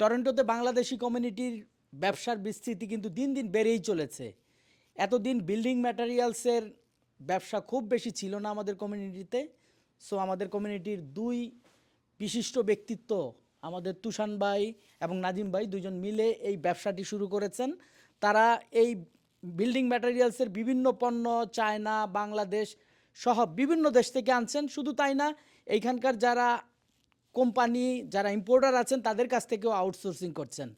টরন্টোতে বাংলাদেশি কমিউনিটির ব্যবসার বিস্তৃতি কিন্তু দিন দিন বেড়েই চলেছে। এতদিন বিল্ডিং ম্যাটেরিয়ালসের ব্যবসা খুব বেশি ছিল না আমাদের কমিউনিটিতে। সো আমাদের কমিউনিটির দুই বিশিষ্ট ব্যক্তিত্ব আমাদের তুষান ভাই এবং নাজিম ভাই দুজন মিলে এই ব্যবসাটি শুরু করেছেন। তারা এই বিল্ডিং ম্যাটেরিয়ালসের বিভিন্ন পণ্য, চায়না, বাংলাদেশ সহ বিভিন্ন দেশ থেকে আনছেন। শুধু তাই না, এইখানকার যারা কোম্পানি যারা ইম্পোর্টার আছেন, তাদের কাছ থেকেও আউটসোর্সিং করছেন।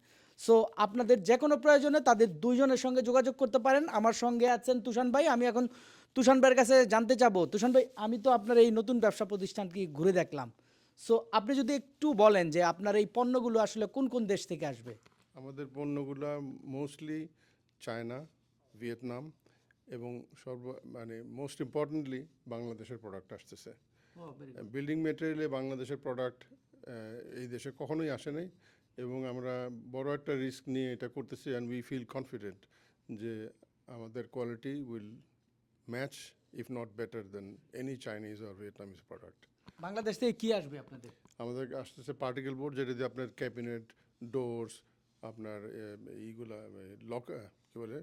সো আপনাদের যে কোনো প্রয়োজনে তাদের দুইজনের সঙ্গে যোগাযোগ করতে পারেন। আমার সঙ্গে আছেন তুষান ভাই, আমি এখন তুষান ভাইয়ের কাছে জানতে চাবো। তুষান ভাই, আমি তো আপনার এই নতুন ব্যবসা প্রতিষ্ঠানটি ঘুরে দেখলাম। সো আপনি যদি একটু বলেন যে আপনার এই পণ্যগুলো আসলে কোন কোন দেশ থেকে আসবে? আমাদের পণ্যগুলো মোস্টলি চায়না ভিয়েতনাম এবং সর্ব মানে মোস্ট ইম্পর্টেন্টলি বাংলাদেশের প্রোডাক্ট আসতেছে। বিল্ডিং মেটেরিয়ালে বাংলাদেশের প্রোডাক্ট এই দেশে কখনোই আসে নাই এবং আমরা বড় একটা রিস্ক নিয়ে এটা করতেছি অ্যান্ড উই ফিল কনফিডেন্ট যে আমাদের quality will match if not better then any Chinese or Vietnamese product Bangladesh থেকে কি আসবে আপনাদের? আমাদের আসতেছে পার্টিকেল বোর্ড যেটা দিয়ে আপনার ক্যাবিনেট ডোরস আপনার এইগুলা লক কী বলে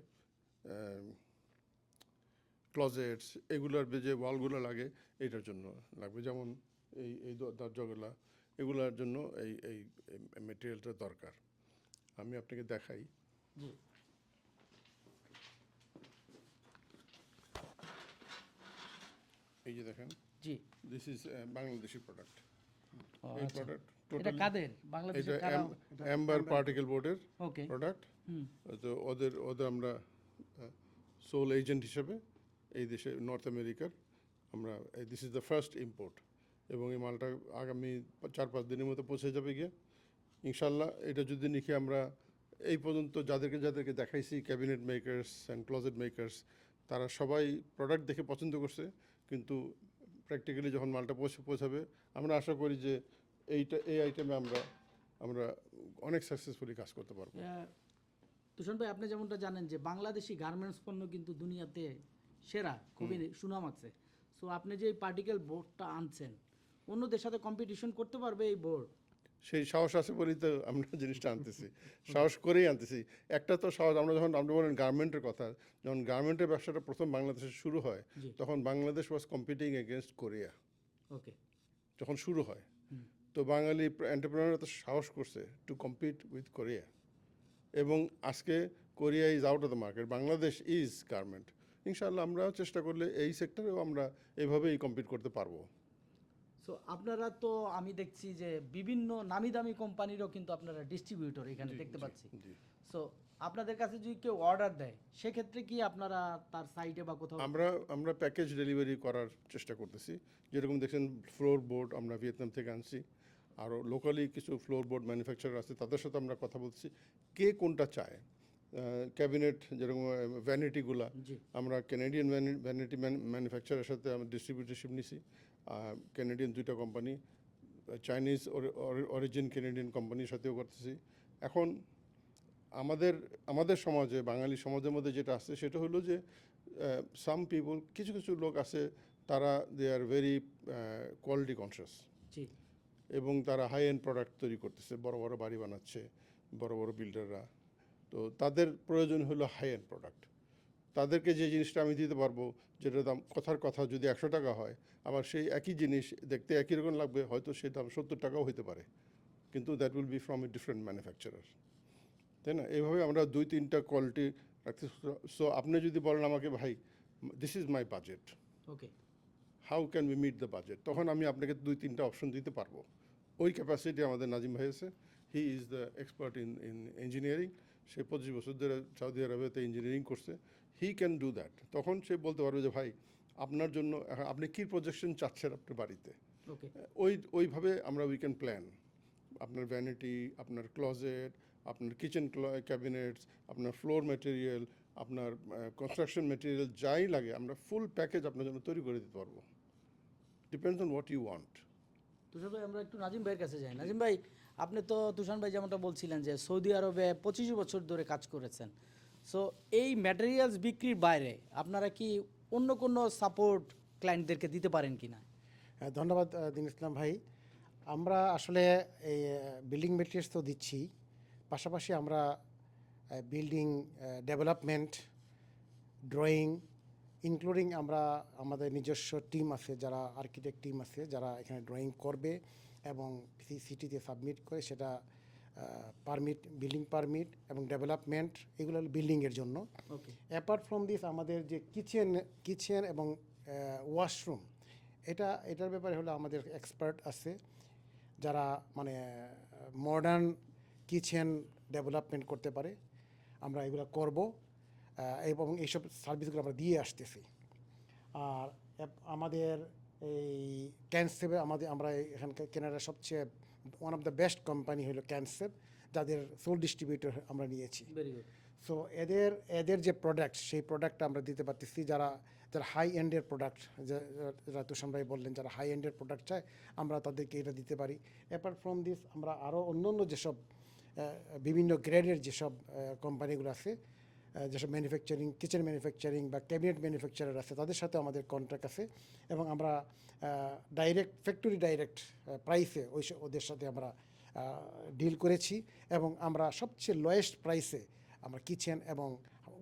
ক্লজেটস এগুলোর যে ওয়ালগুলো লাগে এটার জন্য লাগবে। যেমন এই এই দরজাগুলা এগুলোর জন্য এই এই মেটেরিয়ালটা দরকার। আমি আপনাকে দেখাই। এই যে দেখেন জি। দিস ইজ বাংলাদেশি প্রোডাক্ট এই আচ্ছা। প্রোডাক্ট এটা কাদের? বাংলাদেশের কারা? অ্যাম্বার পার্টিকেল বোর্ডের ওকে প্রোডাক্ট হুম। তো ওদের ওদের আমরা সোল এজেন্ট হিসেবে এই দেশে নর্থ আমেরিকার আমরা this is the first import এবং এই মালটা আগামী চার পাঁচ দিনের মতো পৌঁছে যাবে গিয়ে। ইনশাল্লাহ এটা যদি নাকি আমরা এই পর্যন্ত যাদেরকে যাদেরকে দেখাইছি cabinet makers and closet makers তারা সবাই প্রোডাক্ট দেখে পছন্দ করছে, কিন্তু প্র্যাকটিক্যালি যখন মালটা পৌঁছে, পৌঁছাবে, আমরা আশা করি যে এইটা, এই আইটেমে আমরা আমরা অনেক সাকসেসফুলি কাজ করতে পারব। তুষার ভাই, আপনি যেমনটা জানেন যে বাংলাদেশি গার্মেন্টস পণ্য কিন্তু দুনিয়াতে সেরা খুবই সুনাম আছে। সো আপনি যে এই পার্টিকেল বোর্ডটা আনছেন অন্যদের সাথে কম্পিটিশন করতে পারবে এই বোর্ড সেই সাহস আছে বলেই তো আমরা জিনিসটা আনতেছি। সাহস করেই আনতেছি। একটা তো সাহস আমরা যখন আপনি বলেন গার্মেন্টের কথা যখন গার্মেন্টের ব্যবসাটা প্রথম বাংলাদেশে শুরু হয় তখন Bangladesh was competing against Korea okay যখন শুরু হয় তো বাঙালি এন্টারপ্রেনাররা তো সাহস করছে টু কম্পিট উইথ কোরিয়া এবং আজকে Korea is out of the market Bangladesh is garment ইনশাআল্লাহ আমরা চেষ্টা করলে এই সেক্টরেও আমরা এইভাবেই কম্পিট করতে পারব। সো আপনারা তো আমি দেখছি যে বিভিন্ন নামি দামি কোম্পানিরও কিন্তু আপনারা ডিস্ট্রিবিউটর এখানে দেখতে পাচ্ছি। সো আপনাদের কাছে যদি কেউ অর্ডার দেয় সেক্ষেত্রে কি আপনারা তার সাইটে বা কোথাও আমরা আমরা প্যাকেজ ডেলিভারি করার চেষ্টা করতেছি। যেরকম দেখছেন ফ্লোর বোর্ড আমরা ভিয়েতনাম থেকে আনছি। আরও লোকালি কিছু ফ্লোর বোর্ড ম্যানুফ্যাকচারার আছে তাদের সাথে আমরা কথা বলছি কে কোনটা চায়? ক্যাবিনেট যেরকম ভ্যানিটিগুলা আমরা ক্যানাডিয়ান ভ্যানিটি ম্যানুফ্যাকচারের সাথে আমরা ডিস্ট্রিবিউটারশিপ নিছি। ক্যানাডিয়ান দুইটা কোম্পানি চাইনিজ অরিজিন ক্যানাডিয়ান কোম্পানির সাথেও করতেছি। এখন আমাদের আমাদের সমাজে বাঙালি সমাজের মধ্যে যেটা আছে সেটা হলো যে সাম পিপল কিছু কিছু লোক আছে তারা they are very quality conscious এবং তারা হাই এন্ড প্রোডাক্ট তৈরি করতেছে বড় বড় বাড়ি বানাচ্ছে বড় বড় বিল্ডাররা তো তাদের প্রয়োজন হলো হাই এন্ড প্রোডাক্ট তাদেরকে যে জিনিসটা আমি দিতে পারব যেটা দাম কথার কথা যদি একশো টাকা হয় আবার সেই একই জিনিস দেখতে একই রকম লাগবে হয়তো সে দাম সত্তর টাকাও হতে পারে। কিন্তু that will be from a different manufacturer তাই না? এইভাবে আমরা দুই তিনটা কোয়ালিটি রাখতে সো আপনি যদি বলেন আমাকে ভাই this is my budget okay how can we meet the budget তখন আমি আপনাকে দুই তিনটা অপশন দিতে পারব। ওই ক্যাপাসিটি আমাদের নাজিম ভাই আছে। He is the expert in in engineering সে পঁচিশ বছর ধরে সৌদি আরবেতে ইঞ্জিনিয়ারিং করছে হি ক্যান ডু দ্যাট তখন সে বলতে পারবে যে ভাই আপনার জন্য আপনি কী প্রজেকশন চাচ্ছেন আপনার বাড়িতে? ওই ওইভাবে আমরা উই ক্যান প্ল্যান আপনার ভ্যানিটি আপনার ক্লজেট আপনার কিচেন ক্যাবিনেটস আপনার ফ্লোর ম্যাটেরিয়াল আপনার কনস্ট্রাকশন ম্যাটেরিয়াল যাই লাগে আমরা ফুল প্যাকেজ আপনার জন্য তৈরি করে দিতে পারব। Depends on what you want Tushar ভাই আমরা একটু নাজিম ভাইয়ের কাছে যাই। নাজিম ভাই আপনি তো তুষার ভাই যেমনটা বলছিলেন যে সৌদি আরবে পঁচিশ বছর ধরে কাজ করেছেন। সো এই ম্যাটেরিয়ালস বিক্রির বাইরে আপনারা কি অন্য কোনো সাপোর্ট ক্লায়েন্টদেরকে দিতে পারেন কি না হ্যাঁ, ধন্যবাদ দিন ইসলাম ভাই। আমরা আসলে এই বিল্ডিং মেটেরিয়ালস তো দিচ্ছি। পাশাপাশি আমরা বিল্ডিং ডেভেলপমেন্ট ড্রয়িং ইনক্লুডিং আমরা আমাদের নিজস্ব টিম আছে যারা আর্কিটেক্ট টিম আছে যারা এখানে ড্রয়িং করবে এবং সিটিতে সাবমিট করে সেটা পারমিট বিল্ডিং পারমিট এবং ডেভেলপমেন্ট এগুলো হলো বিল্ডিংয়ের জন্য। অ্যাপার্ট ফ্রম দিস আমাদের যে কিচেন কিচেন এবং ওয়াশরুম এটা এটার ব্যাপারে হলো আমাদের এক্সপার্ট আছে যারা মানে মডার্ন কিচেন ডেভেলপমেন্ট করতে পারে। আমরা এগুলো করব। এবং এইসব সার্ভিসগুলো আমরা দিয়ে আসতেছি। আর আমাদের এই ক্যানসেপে আমাদের আমরা এখানকার কেনাডার সবচেয়ে one of the best company হলো ক্যানসেপ যাদের সোল ডিস্ট্রিবিউটর আমরা নিয়েছি। সো এদের এদের যে প্রোডাক্ট সেই প্রোডাক্টটা আমরা দিতে পারতেছি। যারা যারা হাই এন্ডের প্রোডাক্ট যারা তুষান ভাই বললেন যারা হাই এন্ডের প্রোডাক্ট চায় আমরা তাদেরকে এটা দিতে পারি। অ্যাপার্ট ফ্রম দিস আমরা আরও অন্য অন্য যেসব বিভিন্ন গ্রেডের যেসব কোম্পানিগুলো আছে যেসব ম্যানুফ্যাকচারিং কিচেন ম্যানুফ্যাকচারিং বা ক্যাবিনেট ম্যানুফ্যাকচারার আছে, তাদের সাথে আমাদের কন্ট্রাক্ট আছে এবং আমরা ডাইরেক্ট ফ্যাক্টরি ডাইরেক্ট প্রাইসে ওই ওদের সাথে আমরা ডিল করেছি এবং আমরা সবচেয়ে লোয়েস্ট প্রাইসে আমরা কিচেন এবং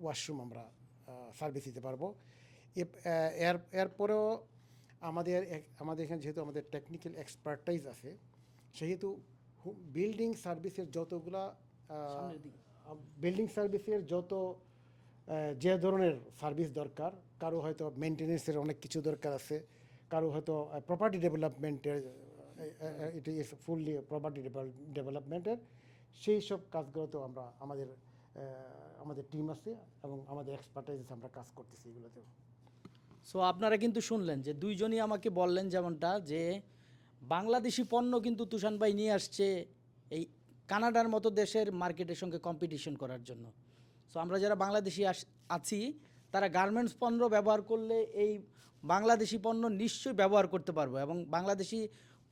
ওয়াশরুম আমরা সার্ভিস দিতে পারব এর, এরপরেও আমাদের আমাদের এখানে যেহেতু আমাদের টেকনিক্যাল এক্সপার্টাইজ আছে, সেহেতু বিল্ডিং সার্ভিসের যতগুলা। বিল্ডিং সার্ভিসের যত যে ধরনের সার্ভিস দরকার, কারও হয়তো মেনটেনেন্সের অনেক কিছু দরকার আছে, কারও হয়তো প্রপার্টি ডেভেলপমেন্টের এটি ইজ ফুললি প্রপার্টি ডেভেলপমেন্টের সেই সব কাজগুলো তো আমরা, আমাদের আমাদের টিম আছে এবং আমাদের এক্সপার্টাইজ আমরা কাজ করতেছি এগুলোতেও সো আপনারা কিন্তু শুনলেন যে দুইজনই আমাকে বললেন যেমনটা যে বাংলাদেশি পণ্য কিন্তু তুষান ভাই নিয়ে আসছে, এই কানাডার মতো দেশের মার্কেটের সঙ্গে কম্পিটিশন করার জন্য। সো আমরা যারা বাংলাদেশি আছি তারা গার্মেন্টস পণ্য ব্যবহার করলে এই বাংলাদেশি পণ্য নিশ্চয়ই ব্যবহার করতে পারব এবং বাংলাদেশি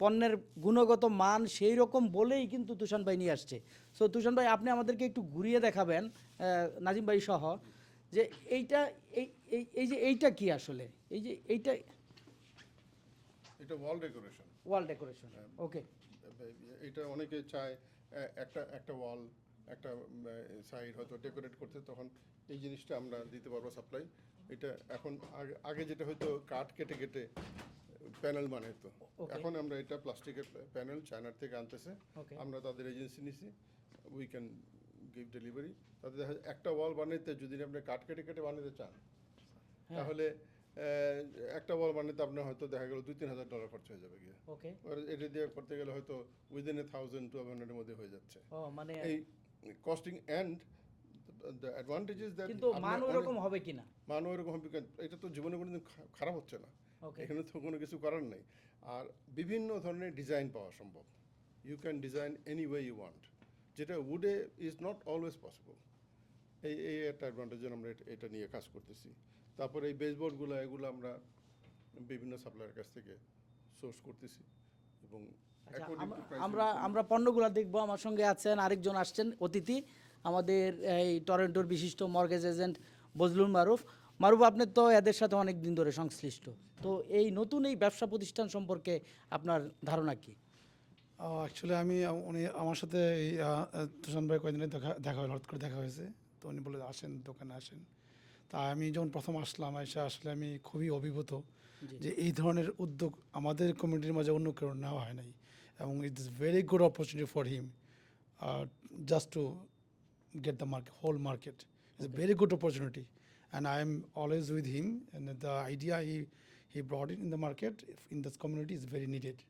পণ্যের গুণগত মান সেই রকম বলেই কিন্তু তুষান ভাই নিয়ে আসছে। সো তুষান ভাই আপনি আমাদেরকে একটু ঘুরিয়ে দেখাবেন নাজিম ভাই সহ যে এইটা এই এই যে এইটা কি আসলে? এই যে এইটা এটা ওয়াল ডেকোরেশন ওয়াল ডেকোরেশন ওকে এটা অনেকে চায় একটা একটা ওয়াল একটা সাইড হয়তো ডেকোরেট করতে তখন এই জিনিসটা আমরা দিতে পারব সাপ্লাই এটা এখন আগে- আগে যেটা হয়তো কাঠ কেটে কেটে প্যানেল বানাইতো। এখন আমরা এটা প্লাস্টিকের প্যানেল চায়নার থেকে আনতেছে। আমরা তাদের এজেন্সি নিছি উই ক্যান গিভ ডেলিভারি তাদের দেখা একটা ওয়াল বানাইতে যদি আপনি কাঠ কেটে কেটে বানাতে চান তাহলে আহ, একটা বল বানাতে আপনার হয়তো দেখা গেল দুই তিন হাজার ডলার খরচ হয়ে যাবে গিয়ে। ওকে এটা দিয়ে করতে গেলে হয়তো উইদিন এ থাউজেন্ড টু হান্ড্রেডের মধ্যে হয়ে যাচ্ছে। ও মানে এই costing and the advantage is that কিন্তু মান ওরকম হবে কিনা? মান ওইরকম হবে এটা তো জীবনে কোনোদিন খারাপ হচ্ছে না। এখানে তো কোনো কিছু করার নেই। আর বিভিন্ন ধরনের ডিজাইন পাওয়া সম্ভব। You can design any way you want যেটা উডে ইজ নট অলওয়েজ পসিবল এই এই একটা অ্যাডভান্টেজ আমরা এটা নিয়ে কাজ করতেছি। তারপরে এই বেসবোর্ডগুলো এগুলো আমরা বিভিন্ন সাপ্লায়ার কাছ থেকে সোর্স করতেছি এবং আচ্ছা, আমরা- আমরা পণ্যগুলো দেখব আমার সঙ্গে আছেন আরেকজন আসছেন অতিথি আমাদের এই টরেন্টোর বিশিষ্ট মর্গেজ এজেন্ট বজলুল মারুফ। মারুফ আপনি তো এদের সাথে অনেক দিন ধরে সংশ্লিষ্ট। তো এই নতুন এই ব্যবসা প্রতিষ্ঠান সম্পর্কে আপনার ধারণা কি? অ্যাকচুয়ালি আমি উনি আমার সাথে এই তুষান ভাই কয়েকদিন দেখা দেখা হলো হঠাৎ করে দেখা হয়েছে। তো উনি বলে আসেন দোকানে আসেন। তা আমি যখন প্রথম আসলাম এসে আসলে আমি খুবই অভিভূত যে এই ধরনের উদ্যোগ আমাদের কমিউনিটির মাঝে অন্য কেউ নেওয়া হয় নাই এবং it is very good opportunity for him just to get the market, whole market. It's a very good opportunity, and I am always with him. And the idea he he brought it in the market in this community is very needed,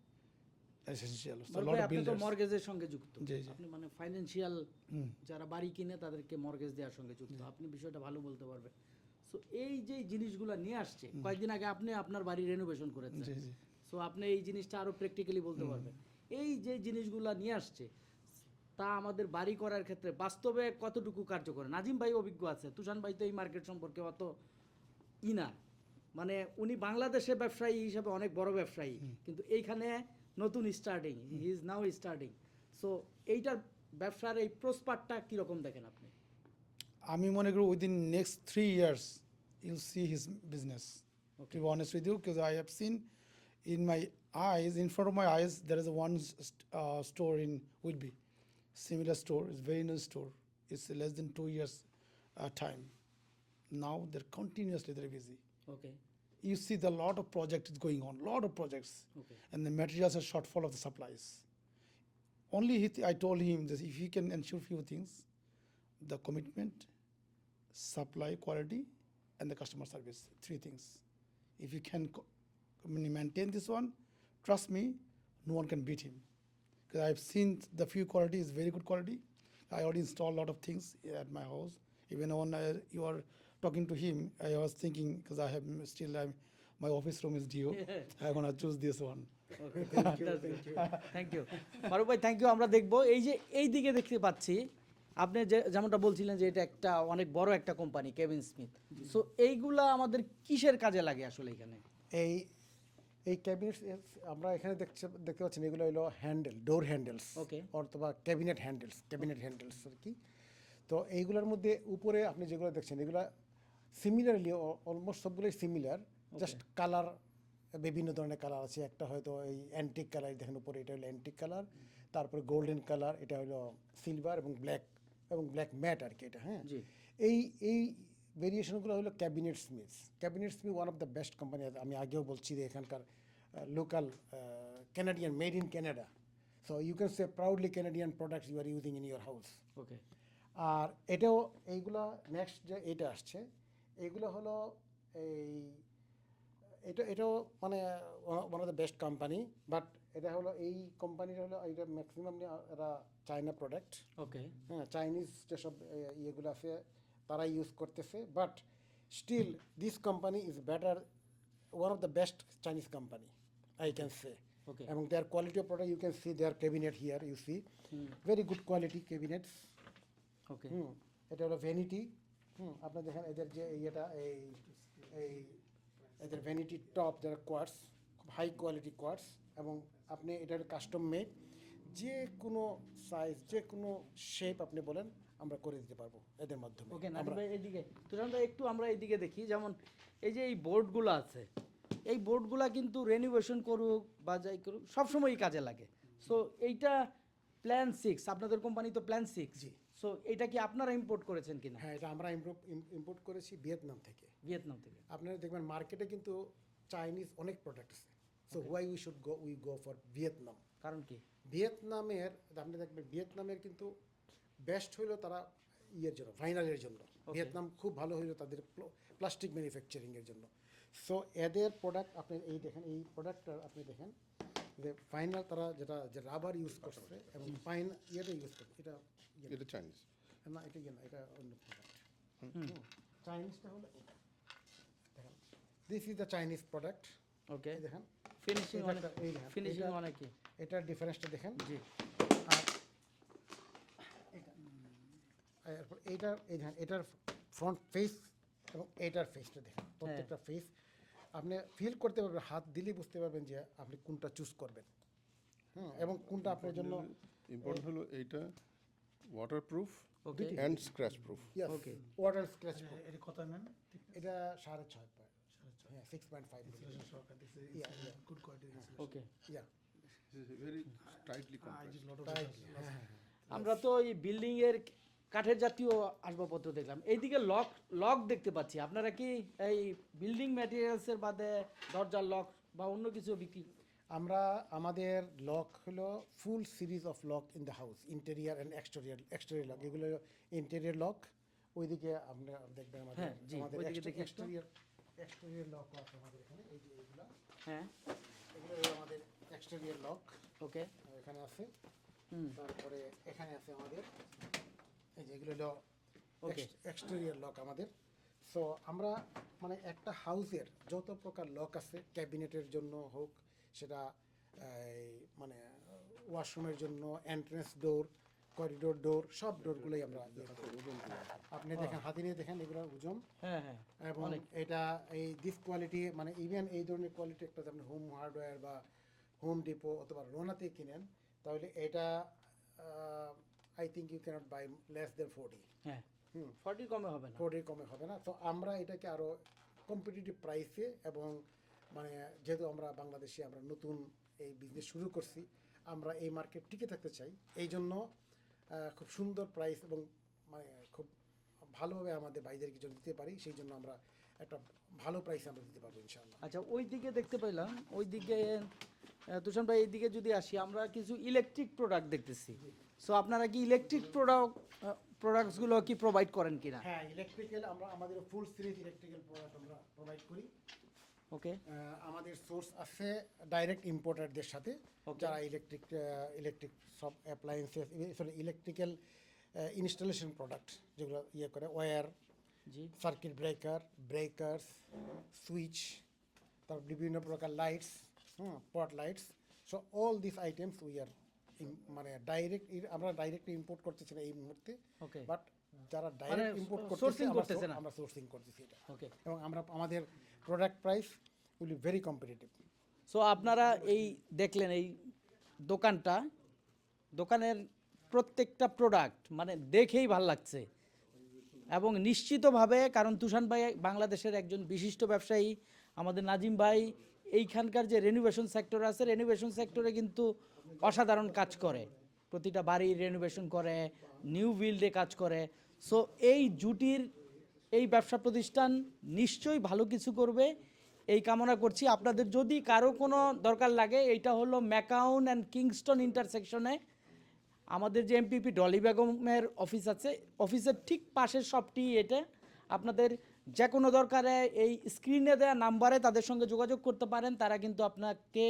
essential. So a lot of builders. মর্গেজের সঙ্গে যুক্ত জি, জি। আপনি মানে financial যারা বাড়ি কিনে তাদেরকে mortgage দেওয়ার সঙ্গে যুক্ত আপনি বিষয়টা ভালো বলতে পারবেন সো এই যে জিনিসগুলো নিয়ে আসছে কয়েকদিন আগে আপনি আপনার বাড়ি রেনোভেশন করেছেন। সো আপনি এই জিনিসটা আরও প্র্যাকটিক্যালি বলতে পারবেন। এই যে জিনিসগুলো নিয়ে আসছে তা আমাদের বাড়ি করার ক্ষেত্রে বাস্তবে কতটুকু কার্যকর? নাজিম ভাই অভিজ্ঞ আছে তুষান ভাই তো এই মার্কেট সম্পর্কে অত ই না। মানে উনি বাংলাদেশে ব্যবসায়ী হিসাবে অনেক বড় ব্যবসায়ী কিন্তু এইখানে নতুন starting he is now starting so এইটার ব্যবসার এই প্রসপারটা কীরকম দেখেন আপনি? আমি মনে করি within next three years you'll see his business. Okay. To be honest with you, because I have seen in my eyes, in front of my eyes, there is a one st- uh, store in Whitby, similar store. It's very nice store. It's less than two years uh, time. Now they're continuously very busy. Okay. You see the lot of projects going on, lot of projects, Okay. and the materials are shortfall of the supplies. Only he th- I told him that if he can ensure few things, the commitment, supply quality, and the customer service, three things. If you can maintain this one, trust me, no one can beat him. Because I've seen the few quality is very good quality. I already installed a lot of things at my house. Even when uh, you are talking to him, I was thinking because I have still I'm, my office room is due. I'm gonna choose this one. Thank you Farooq ভাই thank you আমরা দেখব এই যে এই দিকে দেখতে পাচ্ছি আপনি যে যেমনটা বলছিলেন যে এটা একটা অনেক বড় একটা কোম্পানি কেভিন স্মিথ সো এইগুলা আমাদের কিসের কাজে লাগে আসলে এখানে? এই এই ক্যাবিনেট আমরা এখানে দেখতে দেখতে পাচ্ছেন এগুলো হলো হ্যান্ডেল ডোর হ্যান্ডেলস ওকে অথবা ক্যাবিনেট হ্যান্ডেলস ক্যাবিনেট হ্যান্ডেলস আর কি। তো এইগুলোর মধ্যে উপরে আপনি যেগুলো দেখছেন এগুলো সিমিলারলি অলমোস্ট সবগুলোই সিমিলার জাস্ট কালার বিভিন্ন ধরনের কালার আছে। একটা হয়তো এই অ্যান্টিক কালার দেখেন উপরে এটা হলো অ্যান্টিক কালার তারপরে গোল্ডেন কালার এটা হলো সিলভার এবং ব্ল্যাক এবং ব্ল্যাক ম্যাট আর কি এটা হ্যাঁ। এই এই ভেরিয়েশনগুলো হলো cabinet smiths cabinet smith one of the best company আমি আগেও বলছি যে এখানকার local Canadian made in Canada so you can say proudly Canadian products you are using in your house okay আর এটাও এইগুলা নেক্সট যে এটা আসছে এইগুলো হলো এই এটা এটাও মানে one of the best company but এটা হলো এই কোম্পানিটা হলো এটা ম্যাক্সিমাম এরা চায়না প্রোডাক্ট ওকে হ্যাঁ চাইনিজ যেসব ইয়েগুলো আছে তারা ইউজ করতেছে। But still this company is better one of the best Chinese company I can say Okay. এবং their quality of product you can see their cabinet here you see very good quality cabinets okay hmm এটা হলো vanity হুম আপনার দেখেন এদের যে ইয়েটা এই এই এদের ভ্যানিটি টপ যারা কোয়ার্টস খুব হাই কোয়ালিটি কোয়ার্টস এবং আপনি এটার কাস্টম মেড যে কোনো সাইজ যে কোনো শেপ আপনি বলেন আমরা করে দিতে পারব এদের মাধ্যমে। ওকে ভাই এদিকে। তুরান একটু আমরা এদিকে দেখি। যেমন এই যে এই বোর্ডগুলো আছে এই বোর্ডগুলো কিন্তু রেনোভেশন করুক বা যাই করুক সবসময়ই কাজে লাগে। সো এইটা প্ল্যান সিক্স আপনাদের কোম্পানি তো প্ল্যান সিক্স জি। সো এটা কি আপনারা ইম্পোর্ট করেছেন কিনা? হ্যাঁ এটা আমরা ইম্পোর্ট করেছি ভিয়েতনাম থেকে। ভিয়েতনাম থেকে। আপনারা দেখবেন মার্কেটে কিন্তু চাইনিজ অনেক প্রোডাক্ট আছে। So why we should go we go for Vietnam কারণ কি ভিয়েতনামের আপনি দেখবেন ভিয়েতনামের কিন্তু বেস্ট হইল তারা ইয়ের জন্য ফাইনালের জন্য ভিয়েতনাম খুব ভালো হইল তাদের প্লাস্টিক ম্যানুফ্যাকচারিংয়ের জন্য সো এদের প্রোডাক্ট আপনি এই দেখেন এই প্রোডাক্টটা আপনি দেখেন যে ফাইনাল তারা যেটা যে রাবার ইউজ করছে এবং ফাইন ইয়েটা ইউজ করছে এটা ইয়ে এটা চাইনিজ না এটা ইয়ে না এটা অন্য প্রোডাক্ট চাইনিজটা হলো এটা দেখেন this is the Chinese product okay দেখেন ফিনিশিং এটা অনেক ফিনিশিং এটা- অনেকই এটার ডিফারেন্সটা দেখেন। জি। আর এটা এরপর এইটার এই দেখেন এটার ফ্রন্ট ফেস এবং এটার ফেসটা দেখেন প্রত্যেকটা ফেস আপনি ফিল করতে পারবেন হাত দিলেই বুঝতে পারবেন যে আপনি কোনটা চুজ করবেন। হুম এবং কোনটা আপনার জন্য ইম্পর্টেন্ট হলো এইটা waterproof okay and scratch proof okay water scratch এর কত ম্যাম এটা সাড়ে ছয় পয়েন্ট হ্যাঁ six point five Yeah, yeah. Good quality okay yeah very tightly তাই হ্যাঁ হ্যাঁ আমরা তো এই বিল্ডিং এর কাঠের জাতীয় আসবাবপত্র দেখলাম। এইদিকে লক লক দেখতে পাচ্ছি। আপনারা কি এই বিল্ডিং ম্যাটেরিয়ালসের বাদে দরজার লক বা অন্য কিছু বিক্রি? আমরা আমাদের লক হলো full series of lock in the house interior and exterior exterior lock এগুলো ইন্টেরিয়ার লক ওইদিকে আপনারা দেখবেন আমাদের হ্যাঁ, আমাদের। এক্সটেরিয়ার এক্সটেরিয়ার লক আছে আমাদের এখানে এই যে এগুলো। হ্যাঁ। এগুলো আমাদের এক্সটেরিয়ার লক ওকে। এখানে আছে। তারপরে এখানে আছে আমাদের এই যে এগুলো হলো Okay. এক্সটেরিয়ার লক আমাদের। সো আমরা মানে একটা হাউসের যত প্রকার লক আছে ক্যাবিনেটের জন্য হোক সেটা এই, মানে ওয়াশরুমের জন্য এন্ট্রেন্স ডোর করিডোর ডোর সব ডোরগুলোই আমরা ইয়ে। আপনি দেখেন হাতে নিয়ে দেখেন এগুলোর ওজন। হ্যাঁ হ্যাঁ এবং এটা এই দিস কোয়ালিটি মানে ইভেন এই ধরনের কোয়ালিটি একটা আপনি হোম হার্ডওয়্যার বা হোম ডিপো অথবা রোনাতে কিনেন তাহলে এটা I think you can't buy less than forty হ্যাঁ। হুম। ফর্টি কমে হবে না। ফোর্টির কমে হবে না। তো আমরা এটাকে আরও কম্পিটিটিভ প্রাইসে এবং মানে যেহেতু আমরা বাংলাদেশে আমরা নতুন এই বিজনেস শুরু করছি আমরা এই মার্কেট টিকে থাকতে চাই। এই জন্য খুব সুন্দর প্রাইস এবং মানে খুব ভালোভাবে আমাদের ভাইদেরকে জন্য দিতে পারি সেই জন্য আমরা একটা ভালো প্রাইস আমরা দিতে পারব ইনশাআল্লাহ। আচ্ছা ওই দিকে দেখতে পেলাম ওই দিকে তুষার ভাই এইদিকে যদি আসি আমরা কিছু ইলেকট্রিক প্রোডাক্ট দেখতেছি। সো আপনারা কি ইলেকট্রিক প্রোডাক্ট প্রোডাক্টসগুলো কি প্রোভাইড করেন কিনা? হ্যাঁ ইলেকট্রিক্যাল আমরা আমাদের ফুল সিরিজ ইলেকট্রিক্যাল প্রোডাক্ট আমরা প্রোভাইড করি। ওকে আমাদের সোর্স আছে ডাইরেক্ট ইম্পোর্টারদের সাথে যারা ইলেকট্রিক ইলেকট্রিক সব appliances sorry electrical installation product যেগুলো ইয়ে করে ওয়্যার জি। সার্কিট ব্রেকার ব্রেকার্স সুইচ তারপর বিভিন্ন প্রকার lights hmm pot lights so all this items we are মানে ডাইরেক্ট আমরা ডাইরেক্ট ইম্পোর্ট করতেছি না এই মুহূর্তে ওকে বাট যারা ডাইরেক্ট ইম্পোর্ট করতেছে না। আমরা সোর্সিং করতেছি এটা। ওকে এবং আমরা আমাদের product price will be very competitive so আপনারা এই দেখলেন এই দোকানটা দোকানের প্রত্যেকটা প্রোডাক্ট মানে দেখেই ভালো লাগছে। এবং নিশ্চিতভাবে কারণ তুষান ভাই বাংলাদেশের একজন বিশিষ্ট ব্যবসায়ী আমাদের নাজিম ভাই এইখানকার যে রেনোভেশন সেক্টর আছে রেনোভেশন সেক্টরে কিন্তু অসাধারণ কাজ করে। প্রতিটা বাড়ি রেনোভেশন করে নিউ বিল্ডে কাজ করে। সো এই জুটির এই ব্যবসা প্রতিষ্ঠান নিশ্চয়ই ভালো কিছু করবে। এই কামনা করছি। আপনাদের যদি কারও কোনো দরকার লাগে, এইটা হলো ম্যাকাউন অ্যান্ড কিংস্টন ইন্টারসেকশনে। আমাদের যে এমপিপি ডলি বেগমের অফিস আছে, অফিসের ঠিক পাশের শপটি এটা। আপনাদের যে কোনো দরকারে এই স্ক্রিনে দেওয়া নাম্বারে তাদের সঙ্গে যোগাযোগ করতে পারেন। তারা কিন্তু আপনাকে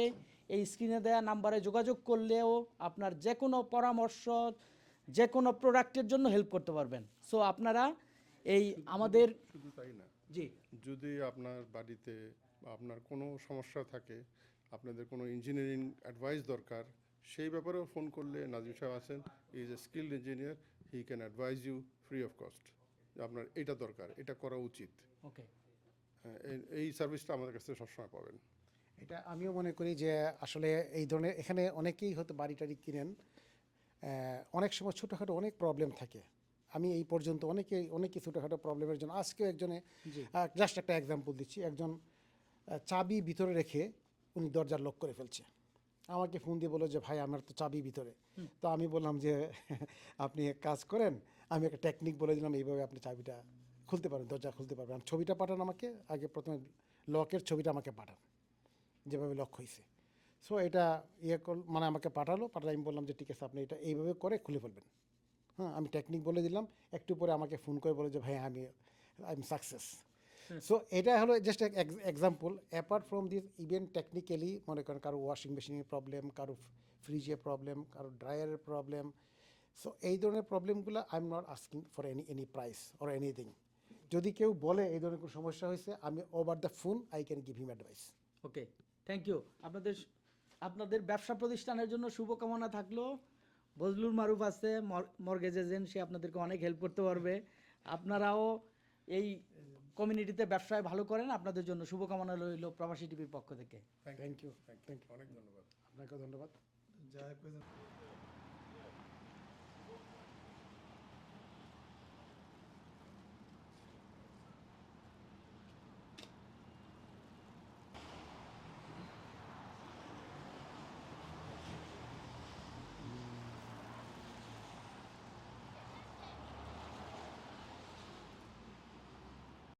এই স্ক্রিনে দেওয়া নাম্বারে যোগাযোগ করলেও আপনার যে কোনো পরামর্শ যে কোনো প্রোডাক্টের জন্য হেল্প করতে পারবেন। সো আপনারা এই আমাদের শুধু তাই না। জি। যদি আপনার বাড়িতে বা আপনার কোনো সমস্যা থাকে আপনাদের কোনো ইঞ্জিনিয়ারিং অ্যাডভাইস দরকার সেই ব্যাপারেও ফোন করলে নাজিম সাহেব আছেন is a skilled engineer he can advise you free of cost আপনার এটা দরকার এটা করা উচিত। ওকে হ্যাঁ, এই- এই সার্ভিসটা আমাদের কাছ থেকে সবসময় পাবেন। এটা আমিও মনে করি যে আসলে এই ধরনের এখানে অনেকেই হয়তো বাড়ি টাড়ি কিনেন অনেক সময় ছোটোখাটো অনেক প্রবলেম থাকে। আমি এই পর্যন্ত অনেকে অনেকই ছোটোখাটো প্রবলেমের জন্য আজকেও একজনে জাস্ট একটা এক্সাম্পল দিচ্ছি। একজন চাবি ভিতরে রেখে উনি দরজার লক করে ফেলছে। আমাকে ফোন দিয়ে বলল যে ভাই আমার তো চাবি ভিতরে। তো আমি বললাম যে আপনি এক কাজ করেন আমি একটা টেকনিক বলে দিলাম এইভাবে আপনি চাবিটা খুলতে পারেন দরজা খুলতে পারবেন। ছবিটা পাঠান আমাকে আগে প্রথমে লকের ছবিটা আমাকে পাঠান যেভাবে লক হয়েছে সো এটা ইয়ে কর মানে আমাকে পাঠালো পাঠালে আমি বললাম যে ঠিক আছে আপনি এটা এইভাবে করে খুলে ফেলবেন। হ্যাঁ আমি টেকনিক বলে দিলাম একটু পরে আমাকে ফোন করে বলে যে ভাই আমি আই এম সাকসেস সো এটা হলো জাস্ট এক example apart from this even technically মনে করেন কারও ওয়াশিং মেশিনের প্রবলেম কারও ফ্রিজের প্রবলেম কারও ড্রায়ারের প্রবলেম সো এই ধরনের প্রবলেমগুলো I am not asking for any any price or anything যদি কেউ বলে এই ধরনের কোনো সমস্যা হয়েছে আমি over the phone I can give him advice okay thank you আপনাদের আপনাদের ব্যবসা প্রতিষ্ঠানের জন্য শুভকামনা থাকল বজলুর মারুফ আছে মর্গেজ এজেন্ট সে আপনাদেরকে অনেক হেল্প করতে পারবে আপনারাও এই কমিউনিটিতে ব্যবসায় ভালো করেন আপনাদের জন্য শুভকামনা রইল প্রবাসী টিভির পক্ষ থেকে থ্যাংক ইউ থ্যাংক ইউ অনেক ধন্যবাদ আপনাকে ধন্যবাদ